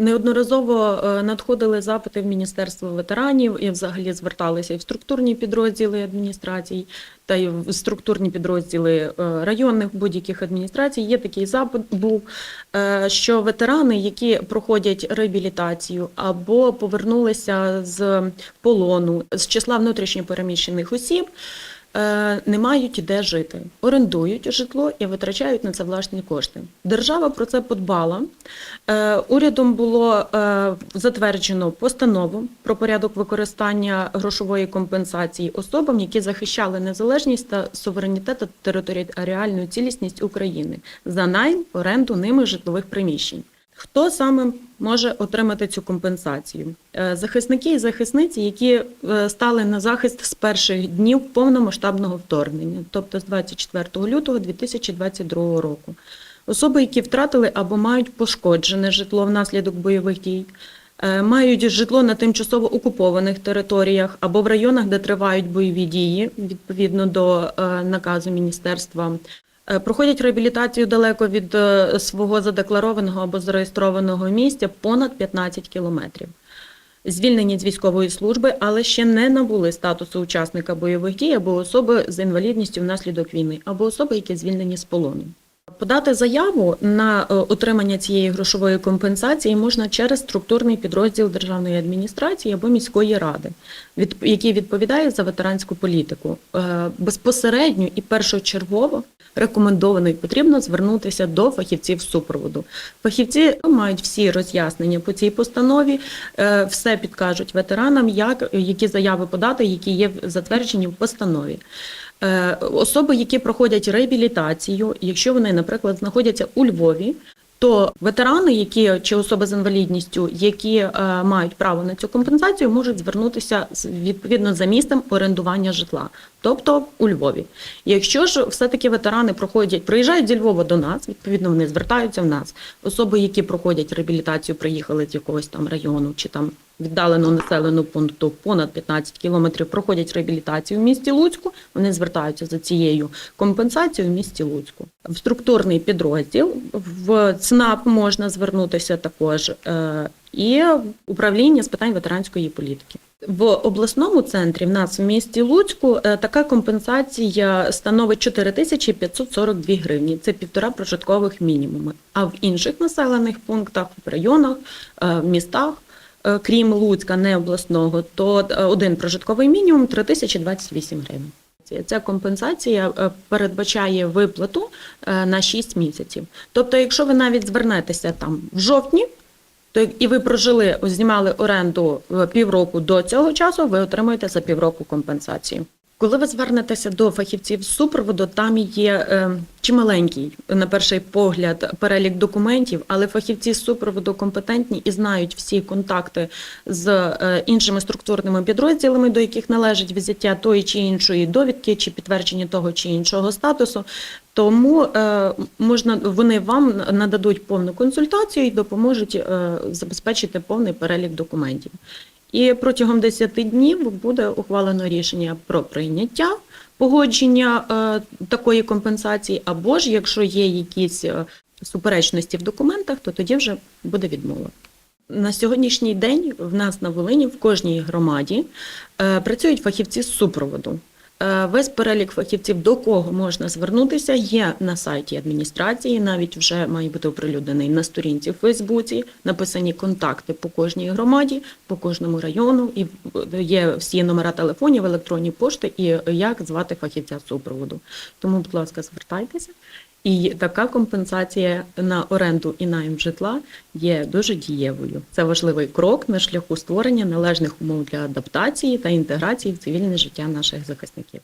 Неодноразово е, надходили запити в Міністерство ветеранів і взагалі зверталися і в структурні підрозділи адміністрацій та й в структурні підрозділи е, районних будь-яких адміністрацій. Є такий запит був, е, що ветерани, які проходять реабілітацію або повернулися з полону з числа внутрішньопереміщених осіб. Е, Не мають де жити, орендують житло і витрачають на це власні кошти. Держава про це подбала. Е, Урядом було е, затверджено постанову про порядок використання грошової компенсації особам, які захищали незалежність та суверенітет та територіальну цілісність України за найм, оренду ними житлових приміщень. Хто саме може отримати цю компенсацію? Е, Захисники і захисниці, які е, стали на захист з перших днів повномасштабного вторгнення, тобто з 24 лютого 2022 року. Особи, які втратили або мають пошкоджене житло внаслідок бойових дій, е, мають житло на тимчасово окупованих територіях або в районах, де тривають бойові дії, відповідно до наказу міністерства. Е, Проходять реабілітацію далеко від е, свого задекларованого або зареєстрованого місця понад 15 кілометрів. Звільнені з військової служби, але ще не набули статусу учасника бойових дій або особи з інвалідністю внаслідок війни, або особи, які звільнені з полону. Подати заяву на е, отримання цієї грошової компенсації можна через структурний підрозділ державної адміністрації або міської ради, який відповідає за ветеранську політику. Е, Безпосередньо і першочергово рекомендовано і потрібно звернутися до фахівців супроводу. Фахівці мають всі роз'яснення по цій постанові, е, все підкажуть ветеранам, як які заяви подати, які є затверджені в постанові. Е, Особи, які проходять реабілітацію, якщо вони, наприклад, знаходяться у Львові, то ветерани, які чи особи з інвалідністю, які е, мають право на цю компенсацію, можуть звернутися відповідно за місцем орендування житла, тобто у Львові. Якщо ж все-таки ветерани проходять, приїжджають зі Львова до нас, відповідно вони звертаються в нас. Особи, які проходять реабілітацію, приїхали з якогось там району чи там віддаленого населеного пункту понад 15 кілометрів, проходять реабілітацію в місті Луцьку. Вони звертаються за цією компенсацією в місті Луцьку. В структурний підрозділ в ЦНАП можна звернутися також. е, І управління з питань ветеранської політики в обласному центрі. В нас в місті Луцьку е, така компенсація становить 4542 гривні. Це півтора прожиткових мінімуми. А в інших населених пунктах, в районах, е, в містах. Е, Крім Луцька, не обласного, то е, один прожитковий мінімум 3028 гривень. Ця компенсація е, передбачає виплату на 6 місяців. Тобто, якщо ви навіть звернетеся там в жовтні, то і ви прожили, знімали оренду півроку до цього часу, ви отримуєте за півроку компенсацію. Коли ви звернетеся до фахівців супроводу, там є е, чималенький, на перший погляд, перелік документів, але фахівці з супроводу компетентні і знають всі контакти з е, іншими структурними підрозділами, до яких належить взяття тої чи іншої довідки, чи підтвердження того чи іншого статусу. Тому е, можна вони вам нададуть повну консультацію і допоможуть забезпечити повний перелік документів. І протягом 10 днів буде ухвалено рішення про прийняття погодження е, такої компенсації, або ж якщо є якісь е, суперечності в документах, то тоді вже буде відмова. На сьогоднішній день в нас на Волині в кожній громаді е, працюють фахівці з супроводу. Е, Весь перелік фахівців, до кого можна звернутися, є на сайті адміністрації. Навіть вже має бути оприлюднений на сторінці в Фейсбуці. Написані контакти по кожній громаді, по кожному району, і є всі номера телефонів, електронні пошти і як звати фахівця супроводу. Тому, будь ласка, звертайтеся. І така компенсація на оренду і найм житла є дуже дієвою. Це важливий крок на шляху створення належних умов для адаптації та інтеграції в цивільне життя наших захисників.